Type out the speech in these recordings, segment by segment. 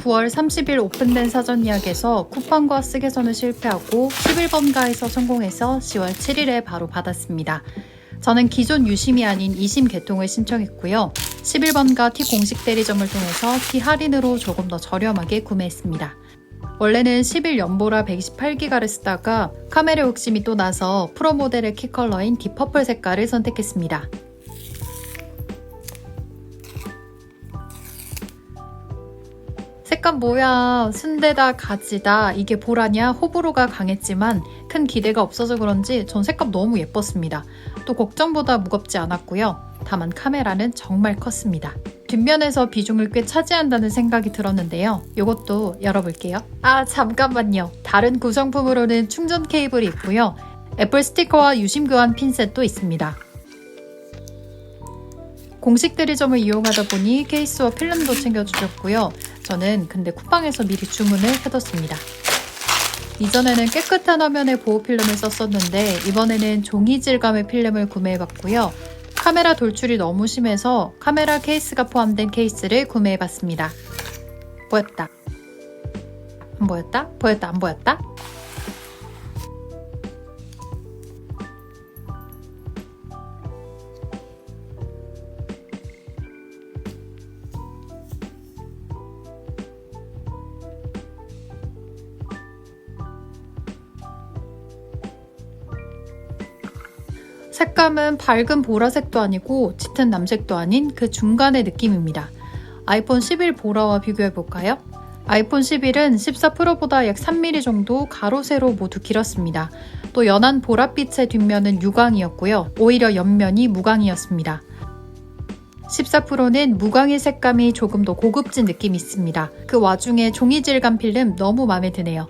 9월 30일 오픈된 사전 예약에서 쿠팡과 쓰게서는 실패하고 11번가에서 성공해서 10월 7일에 바로 받았습니다. 저는 기존 유심이 아닌 2심 개통을 신청했고요. 11번가 T 공식 대리점을 통해서 T 할인으로 조금 더 저렴하게 구매했습니다. 원래는 11 연보라 128기가를 쓰다가 카메라 욕심이 또 나서 프로 모델의 키 컬러인 딥퍼플 색깔을 선택했습니다. 색감 뭐야 순대다 가지다 이게 보라냐 호불호가 강했지만 큰 기대가 없어서 그런지 전 색감 너무 예뻤습니다. 또 걱정보다 무겁지 않았고요. 다만 카메라는 정말 컸습니다. 뒷면에서 비중을 꽤 차지한다는 생각이 들었는데요. 이것도 열어볼게요. 아 잠깐만요. 다른 구성품으로는 충전 케이블이 있고요. 애플 스티커와 유심 교환 핀셋도 있습니다. 공식 대리점을 이용하다 보니 케이스와 필름도 챙겨주셨고요. 저는 근데 쿠팡에서 미리 주문을 해뒀습니다. 이전에는 깨끗한 화면에 보호 필름을 썼었는데 이번에는 종이 질감의 필름을 구매해봤고요. 카메라 돌출이 너무 심해서 카메라 케이스가 포함된 케이스를 구매해봤습니다. 보였다. 안 보였다? 보였다, 안 보였다? 색감은 밝은 보라색도 아니고 짙은 남색도 아닌 그 중간의 느낌입니다. 아이폰 11 보라와 비교해 볼까요? 아이폰 11은 14 프로보다 약 3mm 정도 가로 세로 모두 길었습니다. 또 연한 보랏빛의 뒷면은 유광이었고요. 오히려 옆면이 무광이었습니다. 14 프로는 무광의 색감이 조금 더 고급진 느낌이 있습니다. 그 와중에 종이 질감 필름 너무 마음에 드네요.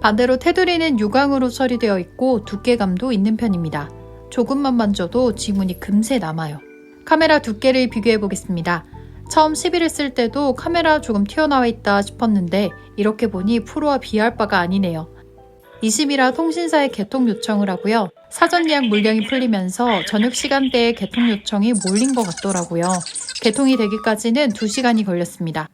반대로 테두리는 유광으로 처리되어 있고 두께감도 있는 편입니다. 조금만 만져도 지문이 금세 남아요. 카메라 두께를 비교해 보겠습니다. 처음 11을 쓸 때도 카메라 조금 튀어나와 있다 싶었는데 이렇게 보니 프로와 비할 바가 아니네요. 20이라 통신사에 개통 요청을 하고요. 사전 예약 물량이 풀리면서 저녁 시간대에 개통 요청이 몰린 것 같더라고요. 개통이 되기까지는 2시간이 걸렸습니다.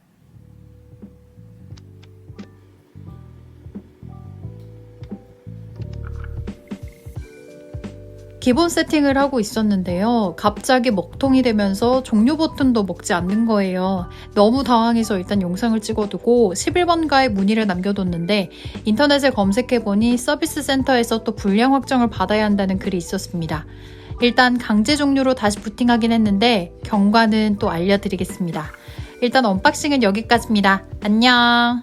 기본 세팅을 하고 있었는데요. 갑자기 먹통이 되면서 종료 버튼도 먹지 않는 거예요. 너무 당황해서 일단 영상을 찍어두고 11번가에 문의를 남겨뒀는데 인터넷에 검색해보니 서비스 센터에서 또 불량 확정을 받아야 한다는 글이 있었습니다. 일단 강제 종료로 다시 부팅하긴 했는데 경과는 또 알려드리겠습니다. 일단 언박싱은 여기까지입니다. 안녕!